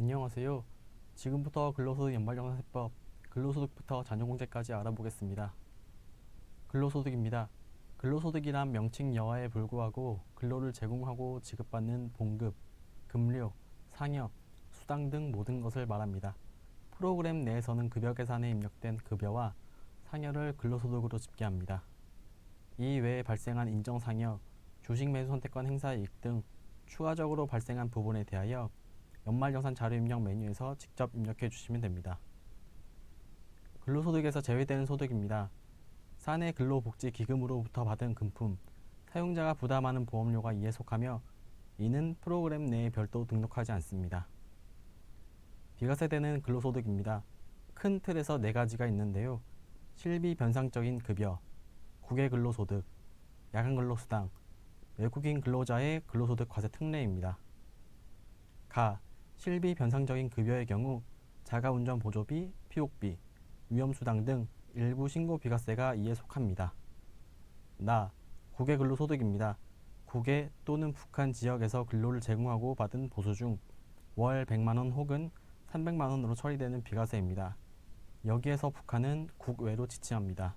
안녕하세요. 지금부터 근로소득 연말정산세법, 근로소득부터 자녀공제까지 알아보겠습니다. 근로소득입니다. 근로소득이란 명칭 여하에 불구하고 근로를 제공하고 지급받는 봉급, 급료, 상여, 수당 등 모든 것을 말합니다. 프로그램 내에서는 급여 계산에 입력된 급여와 상여를 근로소득으로 집계합니다. 이 외에 발생한 인정상여, 주식 매수 선택권 행사 이익 등 추가적으로 발생한 부분에 대하여 연말정산 자료 입력 메뉴에서 직접 입력해 주시면 됩니다. 근로소득에서 제외되는 소득입니다. 사내 근로복지기금으로부터 받은 금품, 사용자가 부담하는 보험료가 이에 속하며 이는 프로그램 내에 별도 등록하지 않습니다. 비과세되는 근로소득입니다. 큰 틀에서 네 가지가 있는데요. 실비 변상적인 급여, 국외 근로소득, 야간 근로수당, 외국인 근로자의 근로소득 과세 특례입니다. 가, 실비 변상적인 급여의 경우 자가운전 보조비, 피옥비, 위험수당 등 일부 신고 비과세가 이에 속합니다. 나, 국외 근로소득입니다. 국외 또는 북한 지역에서 근로를 제공하고 받은 보수 중 월 100만원 혹은 300만원으로 처리되는 비과세입니다. 여기에서 북한은 국외로 지칭합니다.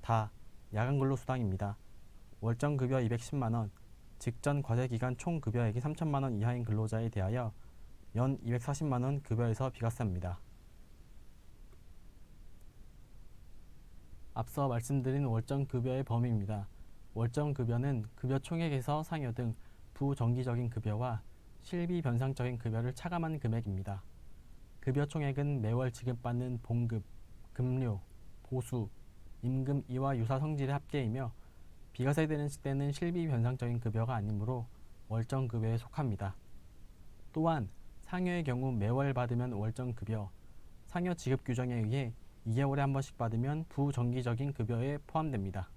다, 야간 근로수당입니다. 월정 급여 210만원, 직전 과세 기간 총 급여액이 3천만 원 이하인 근로자에 대하여 연 240만 원 급여에서 비과세합니다. 앞서 말씀드린 월정 급여의 범위입니다. 월정 급여는 급여 총액에서 상여 등 부정기적인 급여와 실비 변상적인 급여를 차감한 금액입니다. 급여 총액은 매월 지급받는 봉급, 급료, 보수, 임금 이와 유사 성질의 합계이며 비과세되는 시대는 실비 변상적인 급여가 아니므로 월정 급여에 속합니다. 또한 상여의 경우 매월 받으면 월정 급여, 상여 지급 규정에 의해 2개월에 한 번씩 받으면 부정기적인 급여에 포함됩니다.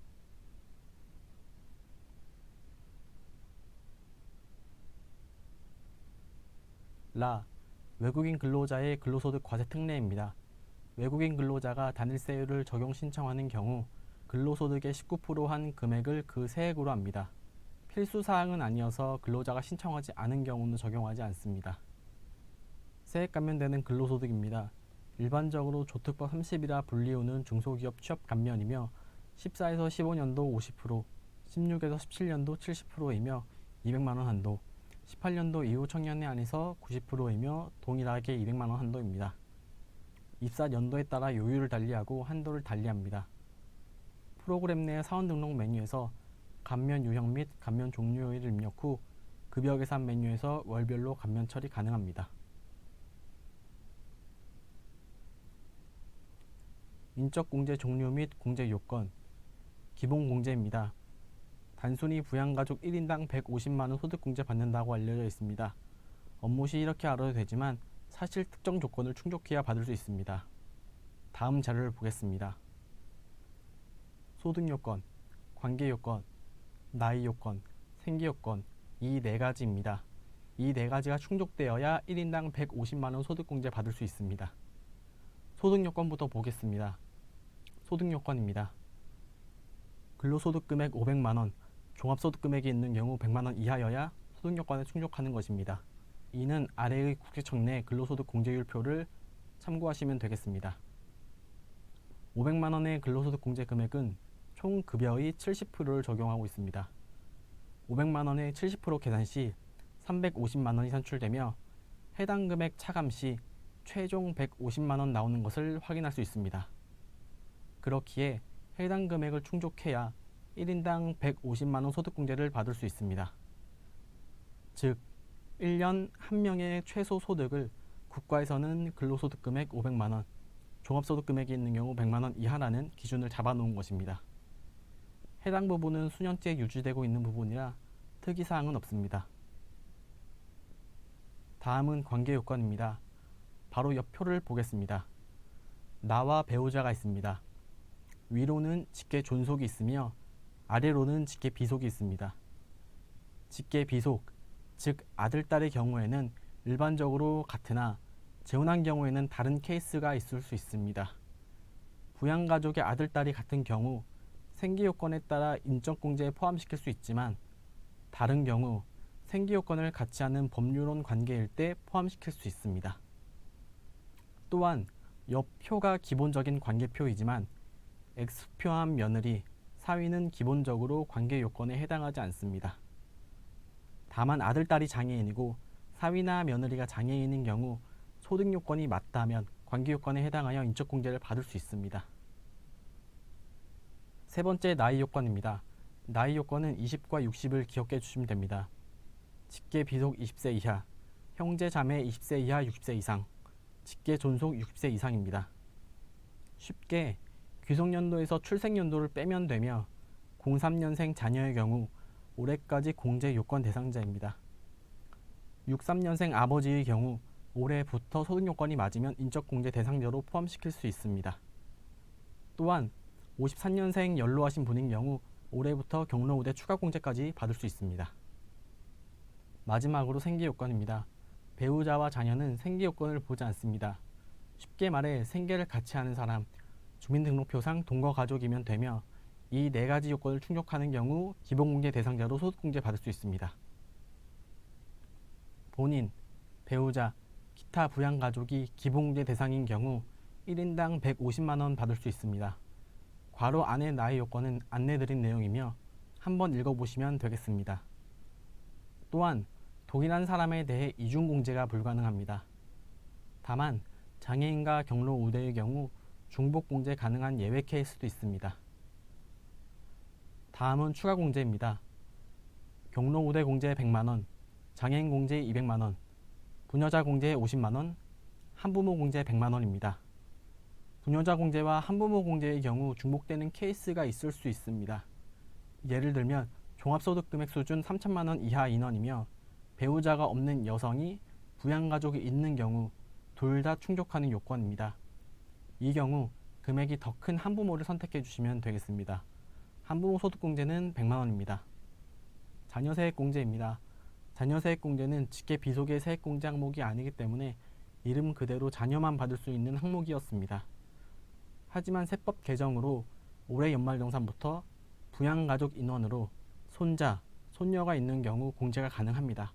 라 외국인 근로자의 근로소득 과세 특례입니다. 외국인 근로자가 단일세율을 적용 신청하는 경우 근로소득의 19%한 금액을 그 세액으로 합니다. 필수 사항은 아니어서 근로자가 신청하지 않은 경우는 적용하지 않습니다. 세액 감면되는 근로소득입니다. 일반적으로 조특법 30이라 불리우는 중소기업 취업 감면이며 14에서 15년도 50%, 16에서 17년도 70%이며 200만 원 한도, 18년도 이후 청년에 한해서 90%이며 동일하게 200만 원 한도입니다. 입사 연도에 따라 요율을 달리하고 한도를 달리합니다. 프로그램 내 사원 등록 메뉴에서 감면 유형 및 감면 종료일을 입력 후 급여 계산 메뉴에서 월별로 감면 처리 가능합니다. 인적 공제 종류 및 공제 요건 기본 공제입니다. 단순히 부양가족 1인당 150만원 소득 공제 받는다고 알려져 있습니다. 업무 시 이렇게 알아도 되지만 사실 특정 조건을 충족해야 받을 수 있습니다. 다음 자료를 보겠습니다. 소득 요건, 관계 요건, 나이 요건, 생계 요건 이 네 가지입니다. 이 네 가지가 충족되어야 1인당 150만 원 소득 공제 받을 수 있습니다. 소득 요건부터 보겠습니다. 소득 요건입니다. 근로소득 금액 500만 원, 종합소득 금액이 있는 경우 100만 원 이하여야 소득 요건에 충족하는 것입니다. 이는 아래의 국세청 내 근로소득 공제율표를 참고하시면 되겠습니다. 500만 원의 근로소득 공제 금액은 총 급여의 70%를 적용하고 있습니다. 500만 원의 70% 계산 시 350만 원이 산출되며 해당 금액 차감 시 최종 150만 원 나오는 것을 확인할 수 있습니다. 그렇기에 해당 금액을 충족해야 1인당 150만 원 소득공제를 받을 수 있습니다. 즉 1년 한 명의 최소 소득을 국가에서는 근로소득 금액 500만 원, 종합소득 금액이 있는 경우 100만 원 이하라는 기준을 잡아놓은 것입니다. 해당 부분은 수년째 유지되고 있는 부분이라 특이사항은 없습니다. 다음은 관계 요건입니다. 바로 옆 표를 보겠습니다. 나와 배우자가 있습니다. 위로는 직계 존속이 있으며 아래로는 직계 비속이 있습니다. 직계 비속, 즉 아들, 딸의 경우에는 일반적으로 같으나 재혼한 경우에는 다른 케이스가 있을 수 있습니다. 부양가족의 아들, 딸이 같은 경우 생계 요건에 따라 인적 공제에 포함시킬 수 있지만 다른 경우 생기 요건을 갖지 않은 법률론 관계일 때 포함시킬 수 있습니다. 또한 옆표가 기본적인 관계표이지만 X표함 며느리, 사위는 기본적으로 관계 요건에 해당하지 않습니다. 다만 아들, 딸이 장애인이고 사위나 며느리가 장애인인 경우 소득 요건이 맞다면 관계 요건에 해당하여 인적 공제를 받을 수 있습니다. 세 번째 나이 요건입니다. 나이 요건은 20과 60을 기억해 주시면 됩니다. 직계 비속 20세 이하, 형제 자매 20세 이하 60세 이상, 직계 존속 60세 이상입니다. 쉽게 귀속연도에서 출생연도를 빼면 되며 03년생 자녀의 경우 올해까지 공제 요건 대상자입니다. 63년생 아버지의 경우 올해부터 소득 요건이 맞으면 인적 공제 대상자로 포함시킬 수 있습니다. 또한 53년생 연로하신 분인 경우 올해부터 경로 우대 추가 공제까지 받을 수 있습니다. 마지막으로 생계 요건입니다. 배우자와 자녀는 생계 요건을 보지 않습니다. 쉽게 말해 생계를 같이 하는 사람, 주민등록표상 동거 가족이면 되며 이 네 가지 요건을 충족하는 경우 기본공제 대상자로 소득공제 받을 수 있습니다. 본인, 배우자, 기타 부양 가족이 기본공제 대상인 경우 1인당 150만 원 받을 수 있습니다. 괄호 안의 나이 요건은 안내드린 내용이며 한번 읽어보시면 되겠습니다. 또한 동일한 사람에 대해 이중공제가 불가능합니다. 다만 장애인과 경로 우대의 경우 중복 공제 가능한 예외 케이스도 있습니다. 다음은 추가 공제입니다. 경로 우대 공제 100만 원, 장애인 공제 200만 원, 부녀자 공제 50만 원, 한부모 공제 100만 원입니다. 부녀자 공제와 한부모 공제의 경우 중복되는 케이스가 있을 수 있습니다. 예를 들면 종합소득금액 수준 3천만 원 이하 인원이며 배우자가 없는 여성이 부양가족이 있는 경우 둘 다 충족하는 요건입니다. 이 경우 금액이 더 큰 한부모를 선택해 주시면 되겠습니다. 한부모 소득공제는 100만 원입니다. 자녀 세액공제입니다. 자녀 세액공제는 직계 비속의 세액공제 항목이 아니기 때문에 이름 그대로 자녀만 받을 수 있는 항목이었습니다. 하지만 세법 개정으로 올해 연말정산부터 부양가족 인원으로 손자, 손녀가 있는 경우 공제가 가능합니다.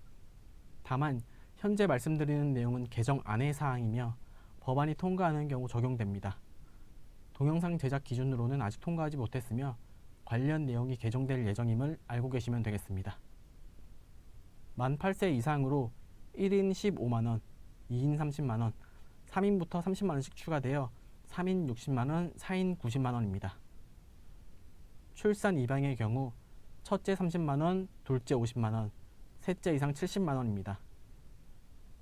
다만 현재 말씀드리는 내용은 개정 안의 사항이며 법안이 통과하는 경우 적용됩니다. 동영상 제작 기준으로는 아직 통과하지 못했으며 관련 내용이 개정될 예정임을 알고 계시면 되겠습니다. 만 8세 이상으로 1인 15만원, 2인 30만원, 3인부터 30만원씩 추가되어 3인 60만 원, 4인 90만 원입니다. 출산 입양의 경우 첫째 30만 원, 둘째 50만 원, 셋째 이상 70만 원입니다.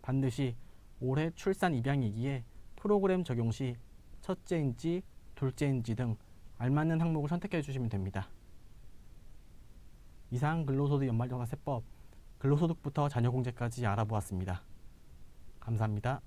반드시 올해 출산 입양이기에 프로그램 적용 시 첫째인지 둘째인지 등 알맞는 항목을 선택해 주시면 됩니다. 이상 근로소득 연말정산세법 근로소득부터 자녀공제까지 알아보았습니다. 감사합니다.